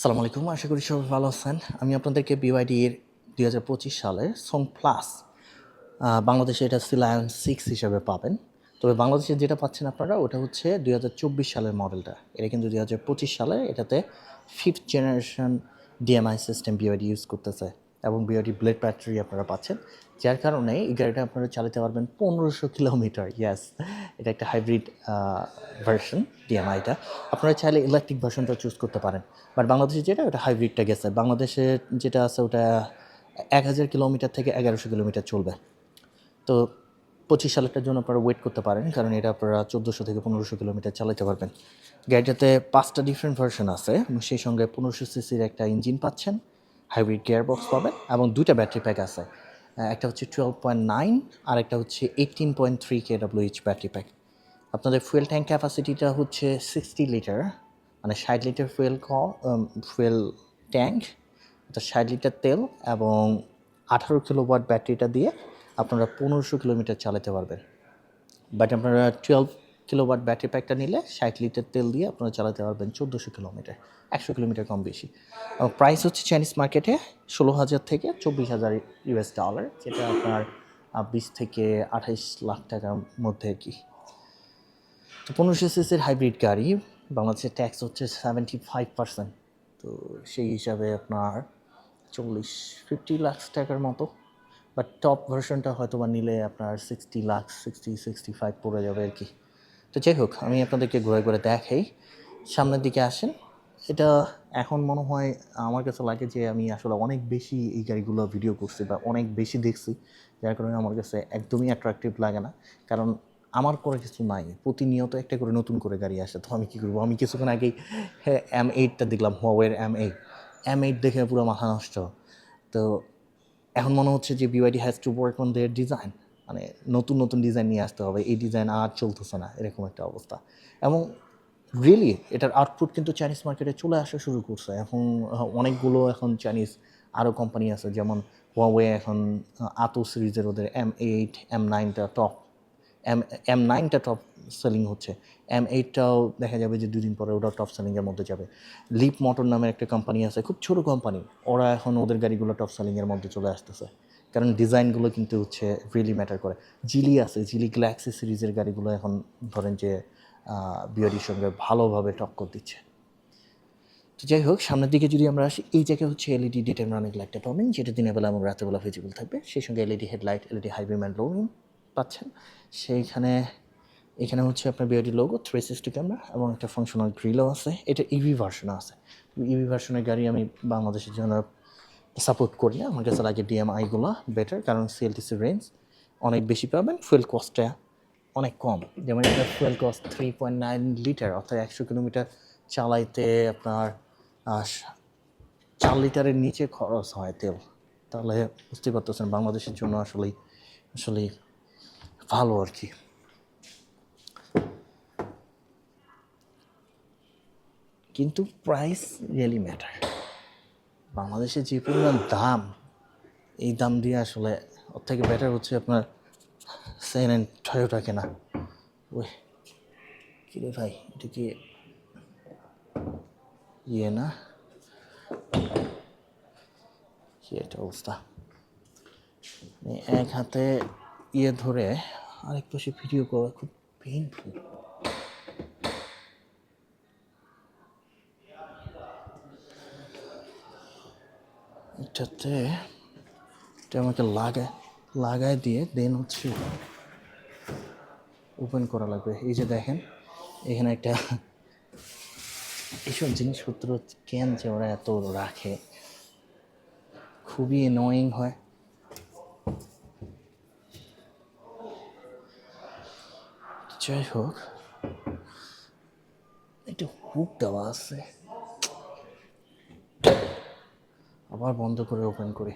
সালামু আলাইকুম, আশা করি সবাই ভালো আছেন। আমি আপনাদেরকে বিওয়াইডির দুই হাজার পঁচিশ সালের সং প্লাস বাংলাদেশে এটা সিলায়ন সিক্স হিসাবে পাবেন। তবে বাংলাদেশে যেটা পাচ্ছেন আপনারা, ওটা হচ্ছে দুই হাজার চব্বিশ সালের মডেলটা। এটা কিন্তু দুই হাজার পঁচিশ সালে এটাতে fifth generation DMI system BYD use করতেছে এবং বিওয়াইডি ব্লেড ব্যাটারি আপনারা পাচ্ছেন, যার কারণে এই গাড়িটা আপনারা চালাতে পারবেন পনেরোশো কিলোমিটার ইয়াস এটা একটা হাইব্রিড ভার্সন ডিএমআইটা আপনারা চাইলে ইলেকট্রিক ভার্সনটা চুজ করতে পারেন। বাট বাংলাদেশে যেটা, ওটা হাইব্রিডটা গেছে। বাংলাদেশে যেটা আছে, ওটা এক হাজার কিলোমিটার থেকে এগারোশো কিলোমিটার চলবে। তো পঁচিশ সালেরটার জন্য আপনারা ওয়েট করতে পারেন, কারণ এটা আপনারা চোদ্দোশো থেকে পনেরোশো কিলোমিটার চালাতে পারবেন। গাড়িটাতে পাঁচটা ডিফারেন্ট ভার্সন আছে, এবং সেই সঙ্গে পনেরোশো সিসির একটা ইঞ্জিন পাচ্ছেন হাইব্রিড গিয়ার বক্স পাবেন, এবং দুইটা ব্যাটারি প্যাক আছে। একটা হচ্ছে টুয়েলভ পয়েন্ট নাইন আর একটা হচ্ছে eighteen point three K WH battery pack আপনাদের ফুয়েল ট্যাঙ্ক ক্যাপাসিটিটা হচ্ছে সিক্সটি লিটার মানে ষাট লিটার ফুয়েল ক ফুয়েল ট্যাঙ্ক তো ষাট লিটার তেল এবং আঠারো কিলো ওয়াট ব্যাটারিটা দিয়ে আপনারা পনেরোশো কিলোমিটার চালাতে পারবেন। বাট আপনারা টুয়েলভ কিলোওয়াট ব্যাটারি প্যাকটা নিলে ষাট লিটার তেল দিয়ে আপনারা চালাতে পারবেন চোদ্দোশো কিলোমিটার একশো কিলোমিটার কম বেশি। প্রাইস হচ্ছে চাইনিজ মার্কেটে ষোলো হাজার থেকে চব্বিশ হাজার ইউএস ডলার যেটা আপনার বিশ থেকে আঠাইশ লাখ টাকার মধ্যে আর কি। পনেরোশো সিসির হাইব্রিড গাড়ি, বাংলাদেশের ট্যাক্স হচ্ছে সেভেন্টি ফাইভ পার্সেন্ট তো সেই হিসাবে আপনার চল্লিশ ফিফটি লাখ টাকার মতো। বাট টপ ভার্সনটা হয়তো বা নিলে আপনার sixty lakh sixty sixty five পড়ে যাবে আর কি। তো যাই হোক, আমি আপনাদেরকে ঘুরে ঘুরে দেখাই। সামনের দিকে আসেন। এটা এখন মনে হয় আমার কাছে লাগে যে আমি আসলে অনেক বেশি এই গাড়িগুলো ভিডিও করছি বা অনেক বেশি দেখছি। যার কারণে আমার কাছে একদমই অ্যাট্রাকটিভ লাগে না। কারণ আমার করে কিছু নাই। প্রতিনিয়ত একটা করে নতুন করে গাড়ি আসে, তো আমি কী করব? আমি কিছুক্ষণ আগেই হ্যাঁ এম এইটটা দেখলাম হোয়াওয়ের এম এইট এম এইট দেখে পুরো মাথা নষ্ট। তো এখন মনে হচ্ছে যে BYD has to work on their design মানে নতুন নতুন ডিজাইন নিয়ে আসতে হবে। এই ডিজাইন আর চলতেছে না, এরকম একটা অবস্থা। এবং রিয়েলি এটার আউটপুট কিন্তু চাইনিজ মার্কেটে চলে আসা শুরু করছে। এখন অনেকগুলো এখন চাইনিজ আরও কোম্পানি আছে, যেমন ওয়াওয়ে এখন আতো সিরিজের ওদের এম এইট এম নাইনটা টপ এম এম নাইনটা টপ সেলিং হচ্ছে। এম এইটটাও দেখা যাবে যে দুদিন পরে ওটা টপ সেলিংয়ের মধ্যে যাবে। লিপ মোটর নামের একটা কোম্পানি আছে, খুব ছোটো কোম্পানি ওরা এখন ওদের গাড়িগুলো টপ সেলিংয়ের মধ্যে চলে আসতেছে। কারণ ডিজাইনগুলো কিন্তু হচ্ছে রিয়েলি ম্যাটার করে। জিলি আছে জিলি গ্যালাক্সি সিরিজের গাড়িগুলো এখন ধরেন যে বিওডির সঙ্গে ভালোভাবে টক্কর দিচ্ছে। তো যাই হোক, সামনের দিকে যদি আমরা আসি, এই জায়গায় হচ্ছে এলইডি ডিটেম রানিং লাইটটা পাবেন যেটা দিনের বেলা এবং রাতের বেলা ভিজিবল থাকবে। সেই সঙ্গে এলইডি হেডলাইট এলইডি হাইব্রিড লোমিং পাচ্ছেন। সেইখানে, এখানে হচ্ছে আপনার BOD logo three sixty camera এবং একটা ফাংশনাল গ্রিলও আছে। এটা ইভি ভার্সন আছে। ইভি ভার্সনের গাড়ি আমি বাংলাদেশের জন্য সাপোর্ট করি না। আমার কাছে লাগে ডিএমআইগুলো বেটার কারণ সিএলটিসি রেঞ্জ অনেক বেশি পাবেন ফুয়েল কস্টটা অনেক কম। যেমন এটা fuel cost three point nine litre অর্থাৎ একশো কিলোমিটার চালাইতে আপনার চার লিটারের নিচে খরচ হয় তেল। তাহলে বুঝতে পারতেছেন বাংলাদেশের জন্য আসলেই আসলেই ভালো আর কি। কিন্তু প্রাইস রিয়েলি ম্যাটার বাংলাদেশে যে পরিমাণ দাম, এই দাম দিয়ে আসলে ওর থেকে বেটার হচ্ছে আপনার সেকেন্ড হ্যান্ড টয়োটা কেনা। ওই কিরে ভাই, এটা কি ইয়ে না? কি একটা অবস্থা। মানে এক হাতে ইয়ে ধরে আরেক পাশে ভিডিও করা খুব পেইনফুল এটাতে এটা আমাকে লাগায় লাগায় দিয়ে দেন হচ্ছে ওপেন করা লাগবে। এই যে দেখেন, এখানে একটা এইসব জিনিসপত্র কেন যে ওরা এত রাখে? খুবই অ্যানোয়িং হয়। যাই হোক একটা হুক দেওয়া আছে আবার বন্ধ করে ওপেন করি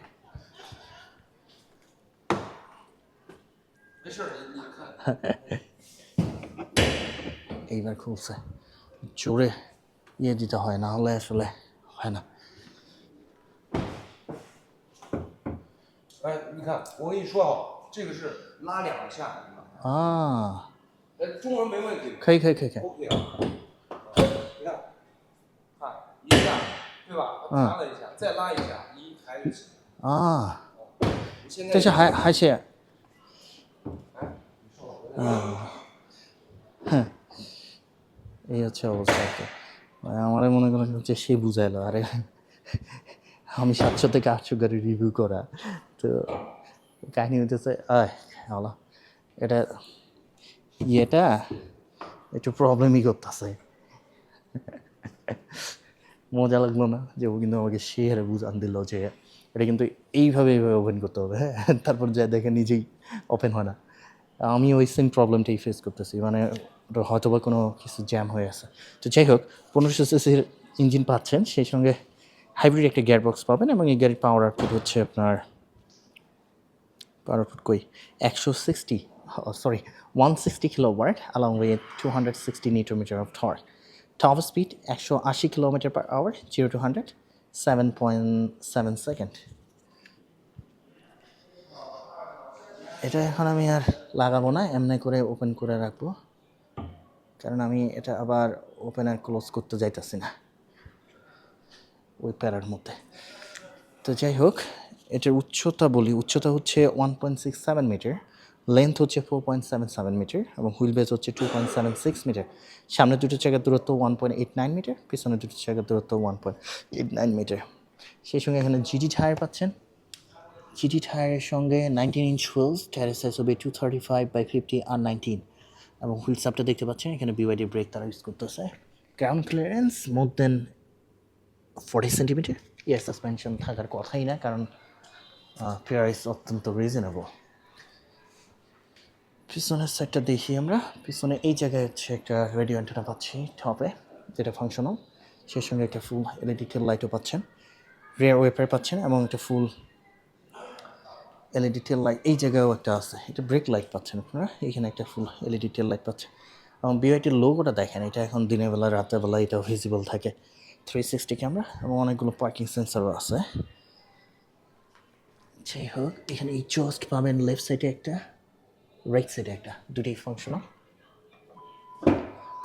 এইবার খুলছে জোরে ইয়ে দিতে হয় না হলে আসলে হয় না 哎，你看，我跟你说啊，这个是拉两下， আহ 哎，中文没问题 খাই খাই খাই খাই ，OK 啊。你看，看一下，对 对吧？它弹了一下，再拉一下，一抬就起。 আহ 你现在 这是还还是হ্যাঁ এই হচ্ছে অবস্থা আর কি। মানে আমার মনে করেন হচ্ছে সে বুঝাইলো আরে আমি সাতশো থেকে আটশো গাড়ি রিভিউ করা তো কাহিনী হইতেছে আয় হলো এটা ইয়েটা? একটু প্রবলেমই করতেছে। মজা লাগল না যে ও কিন্তু আমাকে সে হারে বুঝান দিল যে এটা কিন্তু এইভাবে এইভাবে ওপেন করতে হবে হ্যাঁ? তারপর যা দেখে নিজেই ওপেন হয় না। আমি ওই সেম প্রবলেমটাই ফেস করতেছি মানে ওটা হয়তো বা কোনো কিছু জ্যাম হয়ে আছে। তো যাই হোক, পনেরোশো সিসির ইঞ্জিন পাচ্ছেন, সেই সঙ্গে হাইব্রিড একটা গিয়ার বক্স পাবেন এবং এই গাড়ির পাওয়ার আউটপুট হচ্ছে আপনার পাওয়ার আউটপুট কই? একশো sixty one sixty kilo watt along with two hundred sixty newton metre of torque top speed একশো আশি kilometre per hour zero to hundred seven point seven second এটা এখন আমি আর লাগাবো না, এমনি করে ওপেন করে রাখব। কারণ আমি এটা আবার ওপেন আর ক্লোজ করতে যাইতেছি না। ওই প্যারার মধ্যে। তো যাই হোক, এটার উচ্চতা বলি, উচ্চতা হচ্ছে one point six seven metre length হচ্ছে four point seven seven metre এবং হুইল বেস হচ্ছে two point seven six metre সামনে দুটো জায়গার দূরত্ব one point eight nine metre পিছনে দুটো জায়গার দূরত্ব one point eight nine metre সেই সঙ্গে এখানে জিডি টায়ার পাচ্ছেন। জিডি টায়ারের সঙ্গে নাইনটিন ইঞ্চ হুইলস টায়ারের সাইজ হবে two thirty five by fifty R nineteen এবং হুইল সাপটা দেখতে পাচ্ছেন, এখানে বিওয়াইডি ব্রেক তারা ইউজ করতেছে। Ground clearance more than forty centimetre air suspension থাকার কথাই না, কারণ প্রাইস অত্যন্ত রিজনেবল পিছনের সাইডটা দেখি আমরা। পিছনে এই জায়গায় হচ্ছে একটা রেডিও অ্যান্টেনা পাচ্ছি টপে যেটা ফাংশনাল সেই সঙ্গে একটা ফুল এলইডি টেল লাইটও পাচ্ছেন। রিয়ার ওয়েপার পাচ্ছেন এবং একটা ফুল এলইডি টেল লাইট এই জায়গায়ও একটা আছে। এটা ব্রেক লাইট পাচ্ছেন আপনারা। এখানে একটা ফুল এলইডি টেল লাইট পাচ্ছেন। এবং বিআইটির লোগোটা দেখেন। এটা এখন দিনের বেলা, রাতের বেলা এটা ভিজিবল থাকে। থ্রি সিক্সটি ক্যামেরা এবং অনেকগুলো পার্কিং সেন্সারও আছে। যাই হোক, এখানে এই জস্ট পাবেন লেফট সাইডে একটা। রাইট সাইডে একটা দুটোই ফাংশনাল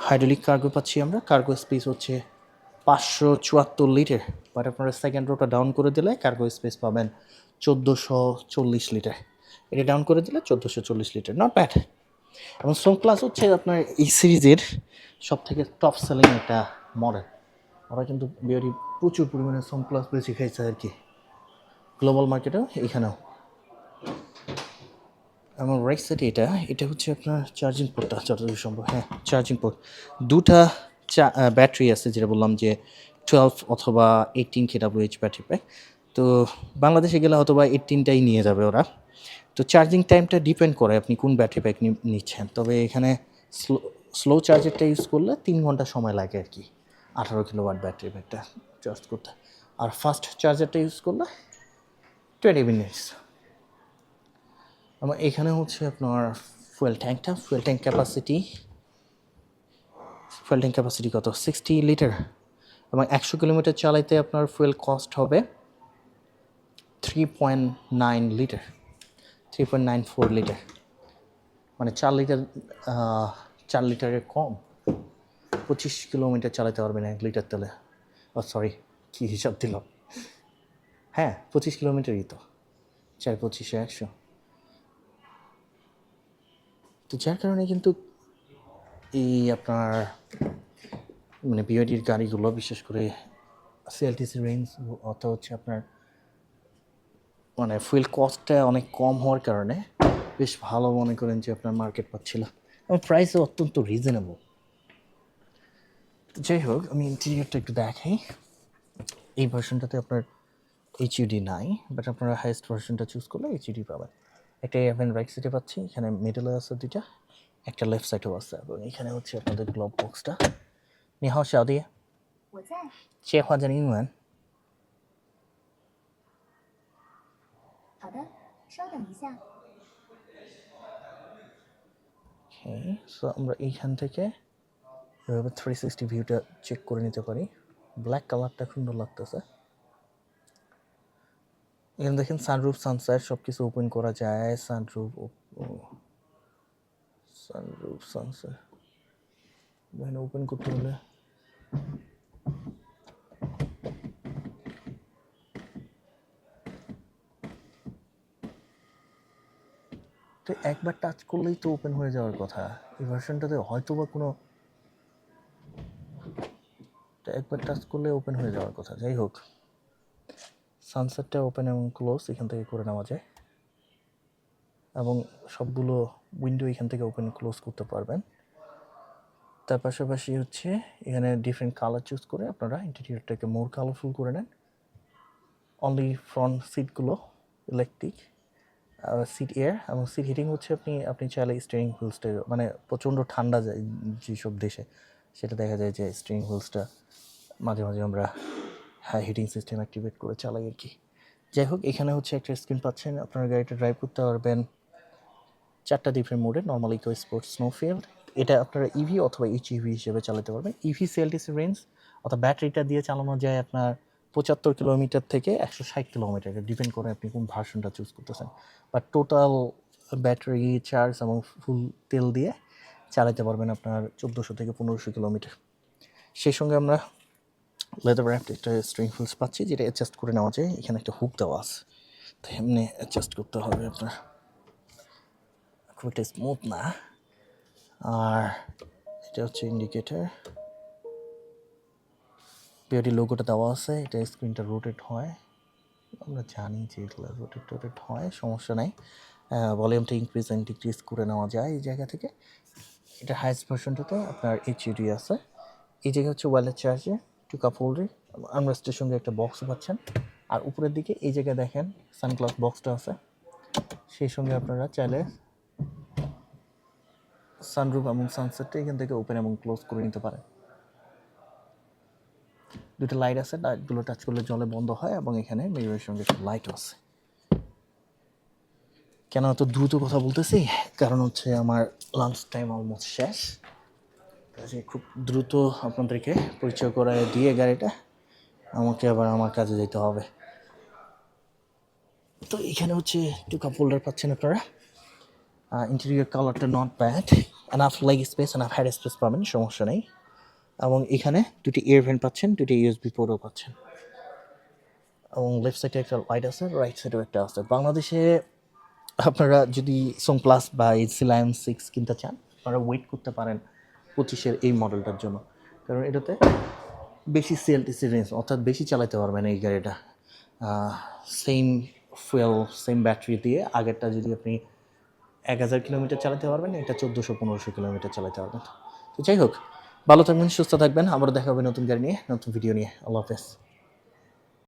হাইড্রোলিক কার্গো পাচ্ছি আমরা। কার্গো স্পেস হচ্ছে পাঁচশো চুয়াত্তর লিটার বাট আপনারা সেকেন্ড রোটা ডাউন করে দিলে কার্গো স্পেস পাবেন চোদ্দোশো চল্লিশ লিটার এটা ডাউন করে দিলে চোদ্দোশো চল্লিশ লিটার নট ব্যাড এবং সোম প্লাস হচ্ছে আপনার এই সিরিজের সব থেকে টপ সেলিং একটা মডেল ওরা কিন্তু বিয়ারি প্রচুর পরিমাণে সোম প্লাস বেশি খাইছে আর কি। গ্লোবাল মার্কেটেও এখানেও। এবং রাইট সাইডে এটা এটা হচ্ছে আপনার চার্জিং পোর্টটা যতদূর সম্ভব হ্যাঁ চার্জিং পোর্ট দুটা চা ব্যাটারি আছে যেটা বললাম যে টুয়েলভ অথবা eighteen K W H battery pack তো বাংলাদেশে গেলে অথবা এইটিনটাই নিয়ে যাবে ওরা। তো চার্জিং টাইমটা ডিপেন্ড করে আপনি কোন ব্যাটারি প্যাক নিচ্ছেন। তবে এখানে স্লো স্লো চার্জারটা ইউজ করলে তিন ঘণ্টা সময় লাগে আর কি, আঠারো কিলো ওয়াট ব্যাটারি প্যাকটা চার্জ করতে। আর ফাস্ট চার্জারটা ইউজ করলে টোয়েন্টি মিনিটস আমার এখানে হচ্ছে আপনার fuel ট্যাঙ্কটা fuel tank capacity fuel tank capacity কত? সিক্সটি লিটার এবং একশো কিলোমিটার চালাইতে আপনার ফুয়েল কস্ট হবে three point nine litre three point nine four litre মানে চার লিটার চার লিটারের কম। পঁচিশ কিলোমিটার চালাতে পারবেন এক লিটার তেলে। ও সরি কী হিসাব দিল হ্যাঁ পঁচিশ কিলোমিটারই তো। চার পঁচিশে একশো। তো যার কারণে কিন্তু এই আপনার মানে বিওডির গাড়িগুলো, বিশেষ করে সিএলটিসি রেঞ্জ অত হচ্ছে আপনার মানে ফুয়েল কস্টটা অনেক কম হওয়ার কারণে বেশ ভালো মনে করেন যে আপনার মার্কেট পাচ্ছিল। এবং প্রাইসও অত্যন্ত রিজনেবল যাই হোক, আমি ইন্টেরিয়রটা একটু দেখাই। এই ভার্সনটাতে আপনার এইচইউডি নাই বাট আপনারা হাইয়েস্ট ভার্সনটা চুজ করলে এইচইউডি পাবেন। একটা এভেন রাইট সাইডে পাচ্ছি। এখানে মিডলে আছে দুইটা একটা লেফট সাইডেও আছে। এবং এখানে হচ্ছে আপনাদের গ্লোব বক্সটা নি হাও শাও দিয়ে চেক হওয়া জানি ম্যান সো আমরা এইখান থেকে থ্রি সিক্সটি ভিউটা চেক করে নিতে পারি। ব্ল্যাক কালারটা সুন্দর লাগতেছে। এখানে দেখেন সানরুফ সানসাইড সব কিছু ওপেন করা যায়। সানরুফ সানরুফ সানসাইড এখানে ওপেন করতে হলে তো একবার টাচ করলেই তো ওপেন হয়ে যাওয়ার কথা। এই ভার্সনটাতে হয়তো বা কোনো একবার টাচ করলে ওপেন হয়ে যাওয়ার কথা। যাই হোক। সানসেটটা ওপেন এবং ক্লোজ এখান থেকে করে নেওয়া যায়। এবং সবগুলো উইন্ডো এখান থেকে ওপেন ক্লোজ করতে পারবেন। তার পাশাপাশি হচ্ছে এখানে ডিফারেন্ট কালার চুজ করে আপনারা ইন্টেরিয়রটাকে মোর কালারফুল করে নেন। অনলি ফ্রন্ট সিটগুলো ইলেকট্রিক সিট এয়ার এবং সিট হিটিং হচ্ছে আপনি আপনি চাইলে স্টিয়ারিং হুইলসটা মানে প্রচণ্ড ঠান্ডা যায় যেসব দেশে, সেটা দেখা যায় যে স্টিয়ারিং হুইলসটা মাঝে মাঝে আমরা হ্যাঁ হিটিং সিস্টেম অ্যাক্টিভেট করে চালাই আর কি। যাই হোক, এখানে হচ্ছে একটা স্ক্রিন পাচ্ছেন। আপনারা গাড়িটা ড্রাইভ করতে পারবেন চারটা ডিফারেন্ট মোডে নর্মাল ইকো স্পোর্টস স্নোফিল্ড এটা আপনারা ইভি অথবা এইচ ইভি হিসেবে চালাতে পারবেন। ইভি সিএলটিসি রেঞ্জ অর্থাৎ ব্যাটারিটা দিয়ে চালানো যায় আপনার পঁচাত্তর কিলোমিটার থেকে একশো ষাট কিলোমিটার। ডিপেন্ড করে আপনি কোন ভার্সনটা চুজ করতেছেন। বাট টোটাল ব্যাটারি চার্জ এবং ফুল তেল দিয়ে চালাতে পারবেন আপনার চোদ্দোশো থেকে পনেরোশো কিলোমিটার। সেই সঙ্গে আমরা লেদার র্যাপড একটা স্ট্রিং ফুলস পাচ্ছি, যেটা অ্যাডজাস্ট করে নেওয়া যায়। এখানে একটা হুক দেওয়া আছে। তো এমনি অ্যাডজাস্ট করতে হবে আপনার। খুব একটা স্মুথ না। আর এটা হচ্ছে ইন্ডিকেটার বিওডি লোগোটা দেওয়া আছে। এটা স্ক্রিনটা রোটেট হয়। আমরা জানি যে এগুলো রোটেট টোটেট হয়, সমস্যা নাই। ভলিউমটা ইনক্রিজ অ্যান্ড ডিক্রিজ করে নেওয়া যায় এই জায়গা থেকে। এটা হাইস্ট ভার্সনটাতে আপনার এইচইডি আছে। এই জায়গা হচ্ছে ওয়ালেট চার্জে টু কাপ হোল্ডার আর্মরেস্টের সঙ্গে একটা বক্স পাচ্ছেন। আর উপরের দিকে এই জায়গায় দেখেন সানগ্লাস বক্সটা আছে। সেই সঙ্গে আপনারা চাইলে সানরুফ এবং সানসেটটা এখান থেকে ওপেন এবং ক্লোজ করে নিতে পারেন। দুটো লাইট আছে লাইটগুলো টাচ করলে জলে বন্ধ হয় এবং এখানে মিররের সঙ্গে একটা লাইটও আছে। কেন এত দ্রুত কথা বলতেছি? কারণ হচ্ছে আমার লাঞ্চ টাইম অলমোস্ট শেষ। কাজে খুব দ্রুত আপনাদেরকে পরিচয় করায় দিয়ে গাড়িটা, আমাকে আবার আমার কাজে যেতে হবে। তো এখানে হচ্ছে টু কাপ হোল্ডার পাচ্ছেন আপনারা। ইন্টেরিয়র কালারটা not bad enough leg space enough head space পাবেন, সমস্যা নেই। এবং এখানে দুটি এয়ার ভেন্ট পাচ্ছেন, দুটি ইউএসবি পোর্টও পাচ্ছেন। এবং লেফট সাইডে একটা লাইট আছে রাইট সাইডেও একটা আছে। বাংলাদেশে আপনারা যদি সোং প্লাস বা এই সিলায়ন সিক্স কিনতে চান, আপনারা ওয়েট করতে পারেন। পঁচিশের এই মডেলটার জন্য। কারণ এটাতে বেশি সিএলটিসি রেঞ্জ অর্থাৎ বেশি চালাতে পারবেন এই গাড়িটা। সেম ফুয়েল সেম ব্যাটারি দিয়ে আগেরটা যদি আপনি এক হাজার কিলোমিটার চালাতে পারবেন, এটা চোদ্দোশো, পনেরোশো কিলোমিটার চালাতে পারবেন। তো যাই হোক, ভালো থাকবেন, সুস্থ থাকবেন। আবারও দেখা হবে নতুন গাড়ি নিয়ে, নতুন ভিডিও নিয়ে। আল্লাহ হাফেজ।